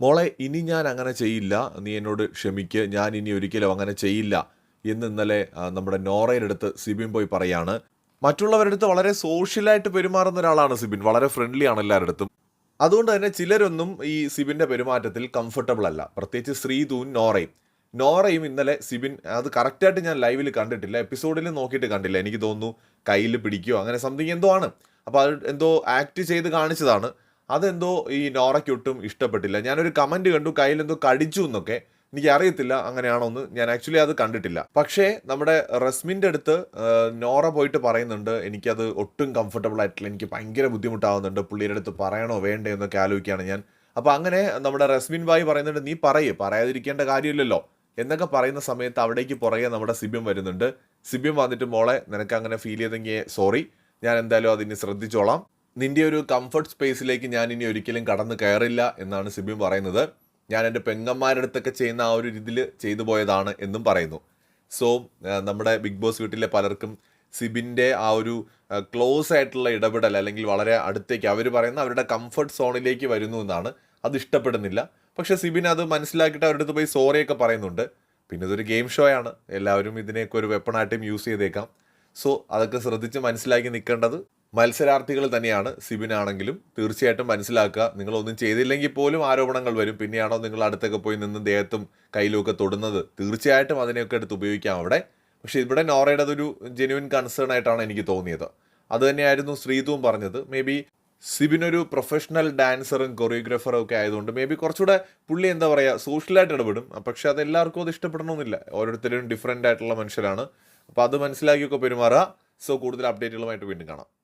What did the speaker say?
മോളെ ഇനി ഞാൻ അങ്ങനെ ചെയ്യില്ല. നീ എന്നോട് ക്ഷമിക്ക്. ഞാൻ ഇനി ഒരിക്കലും അങ്ങനെ ചെയ്യില്ല എന്ന് ഇന്നലെ നമ്മുടെ നോറയുടെ അടുത്ത് സിബിൻ പോയി പറയാണ്. മറ്റുള്ളവരുടെ അടുത്ത് വളരെ സോഷ്യലായിട്ട് പെരുമാറുന്ന ഒരാളാണ് സിബിൻ. വളരെ ഫ്രണ്ട്ലി ആണ് എല്ലാവരുടെ അടുത്തും. അതുകൊണ്ട് തന്നെ ചിലരൊന്നും ഈ സിബിന്റെ പെരുമാറ്റത്തിൽ കംഫർട്ടബിൾ അല്ല. പ്രത്യേകിച്ച് ശ്രീധൂൻ നോറയും. നോറയും ഇന്നലെ സിബിൻ അത് കറക്റ്റായിട്ട് ഞാൻ ലൈവിൽ കണ്ടിട്ടില്ല. എപ്പിസോഡിൽ നോക്കിയിട്ട് കണ്ടില്ല. എനിക്ക് തോന്നുന്നു കയ്യിൽ പിടിക്കുകയോ അങ്ങനെ സംതിങ് എന്തോ ആണ്. അപ്പോൾ അത് എന്തോ ആക്ട് ചെയ്ത് കാണിച്ചതാണ്. അതെന്തോ ഈ നോറയ്ക്ക് ഒട്ടും ഇഷ്ടപ്പെട്ടില്ല. ഞാനൊരു കമന്റ് കണ്ടു കയ്യിലെന്തോ കടിച്ചു എന്നൊക്കെ. എനിക്ക് അറിയത്തില്ല അങ്ങനെയാണോ എന്ന് ഞാൻ ആക്ച്വലി അത് കണ്ടിട്ടില്ല. പക്ഷേ നമ്മുടെ റസ്മിന്റെ അടുത്ത് നോറ പോയിട്ട് പറയുന്നുണ്ട് എനിക്കത് ഒട്ടും കംഫർട്ടബിൾ ആയിട്ടില്ല. എനിക്ക് ഭയങ്കര ബുദ്ധിമുട്ടാവുന്നുണ്ട്. പുള്ളിയുടെ അടുത്ത് പറയണോ വേണ്ടേ എന്നൊക്കെ ആലോചിക്കുകയാണ് ഞാൻ. അപ്പോൾ അങ്ങനെ നമ്മുടെ റസ്മിൻ ബായി പറയുന്നുണ്ട് നീ പറയേ പറയാതിരിക്കേണ്ട കാര്യമില്ലല്ലോ. എന്നൊക്കെ പറയുന്ന സമയത്ത് അവിടേക്ക് പുറകെ നമ്മുടെ സിബിയം വരുന്നുണ്ട്. സിബിയം വന്നിട്ട് മോളെ നിനക്ക് അങ്ങനെ ഫീൽ ചെയ്തെങ്കിൽ സോറി ഞാൻ എന്തായാലും അതിന് ശ്രദ്ധിച്ചോളാം. നിന്റെ ഒരു കംഫർട്ട് സ്പേസിലേക്ക് ഞാൻ ഇനി ഒരിക്കലും കടന്നു കയറില്ല എന്നാണ് സിബിൻ പറയുന്നത്. ഞാൻ എന്റെ പെങ്ങന്മാരുടെ അടുത്തൊക്കെ ചെയ്യുന്ന ആ ഒരു രീതിയിൽ ചെയ്തു പോയതാണ് എന്നും പറയുന്നു. സോ നമ്മുടെ ബിഗ് ബോസ് വീട്ടിലെ പലർക്കും സിബിന്റെ ആ ഒരു ക്ലോസ് ആയിട്ടുള്ള ഇടപെടൽ അല്ലെങ്കിൽ വളരെ അടുത്തേക്ക് അവർ പറയുന്ന അവരുടെ കംഫർട്ട് സോണിലേക്ക് വരുന്നു എന്നാണ്. അത് ഇഷ്ടപ്പെടുന്നില്ല. പക്ഷേ സിബിൻ അത് മനസ്സിലാക്കിയിട്ട് അവരുടെ അടുത്ത് പോയി സോറിയൊക്കെ പറയുന്നുണ്ട്. പിന്നെ ഇതൊരു ഗെയിം ഷോ ആണ്. എല്ലാവരും ഇതിനെയൊക്കെ ഒരു വെപ്പണായിട്ടും യൂസ് ചെയ്തേക്കാം. സോ അതൊക്കെ ശ്രദ്ധിച്ച് മനസ്സിലാക്കി നിൽക്കേണ്ടത് മത്സരാർത്ഥികൾ തന്നെയാണ് സിബിനാണെങ്കിലും തീർച്ചയായിട്ടും മനസ്സിലാക്കുക. നിങ്ങളൊന്നും ചെയ്തില്ലെങ്കിൽ പോലും ആരോപണങ്ങൾ വരും. പിന്നെയാണോ നിങ്ങൾ അടുത്തൊക്കെ പോയി നിന്ന് ദേഹത്തും കയ്യിലുമൊക്കെ തൊടുന്നത്? തീർച്ചയായിട്ടും അതിനെയൊക്കെ എടുത്ത് ഉപയോഗിക്കാം അവിടെ. പക്ഷേ ഇവിടെ നോറയുടെ അതൊരു ജെന്യുവൻ കൺസേൺ ആയിട്ടാണ് എനിക്ക് തോന്നിയത്. അത് തന്നെയായിരുന്നു ശ്രീതുവും പറഞ്ഞത്. മേ ബി സിബിൻ ഒരു പ്രൊഫഷണൽ ഡാൻസറും കൊറിയോഗ്രാഫറും ഒക്കെ ആയതുകൊണ്ട് മേ ബി കുറച്ചുകൂടെ പുള്ളി എന്താ പറയുക സോഷ്യലായിട്ട് ഇടപെടും. പക്ഷേ അത് എല്ലാവർക്കും അത് ഇഷ്ടപ്പെടണമെന്നില്ല. ഓരോരുത്തരും ഡിഫറെന്റ് ആയിട്ടുള്ള മനുഷ്യരാണ്. അപ്പോൾ അത് മനസ്സിലാക്കിയൊക്കെ പെരുമാറുക. സോ കൂടുതൽ അപ്ഡേറ്റുകളുമായിട്ട് വീണ്ടും കാണാം.